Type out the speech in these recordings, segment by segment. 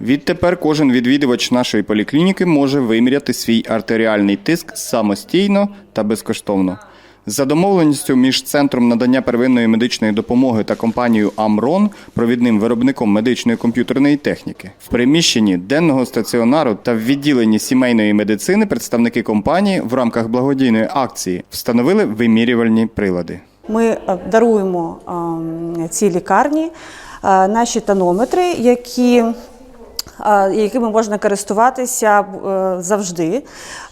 Відтепер кожен відвідувач нашої поліклініки може виміряти свій артеріальний тиск самостійно та безкоштовно. За домовленістю між центром надання первинної медичної допомоги та компанією Амрон, провідним виробником медичної комп'ютерної техніки, в приміщенні денного стаціонару та в відділенні сімейної медицини представники компанії в рамках благодійної акції встановили вимірювальні прилади. Ми е, даруємо ем, цій лікарні е, наші тонометри, які якими можна користуватися е, завжди,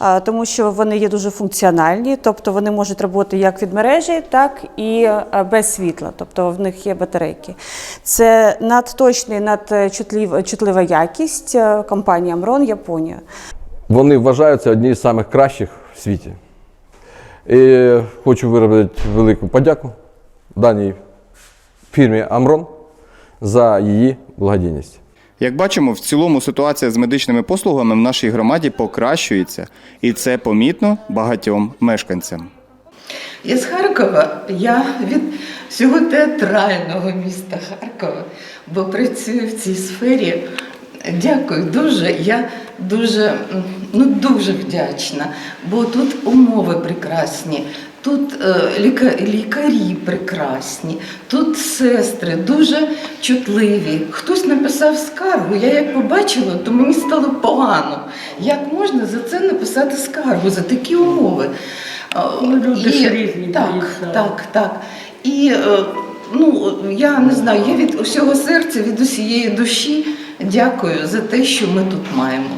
е, тому що вони є дуже функціональні, тобто вони можуть працювати як від мережі, так і е, без світла, тобто в них є батарейки. Це надточний, надчутлива чутлива якість е, компанії Амрон Японія. Вони вважаються одні з самих кращих в світі. І хочу виробити велику подяку даній фірмі Амрон за її благодійність. Як бачимо, в цілому ситуація з медичними послугами в нашій громаді покращується, і це помітно багатьом мешканцям. Я з Харкова, я від всього театрального міста Харкова, бо працюю в цій сфері. Дякую дуже. Я дуже, ну, дуже вдячна, бо тут умови прекрасні, тут е, ліка- лікарі прекрасні, тут сестри дуже чутливі. Хтось написав скаргу. Я як побачила, то мені стало погано. Як можна за це написати скаргу, за такі умови? Ну, люди ж різні, Так, так, так. І е, ну, я не знаю, я від усього серця, від усієї душі дякую за те, що ми тут маємо.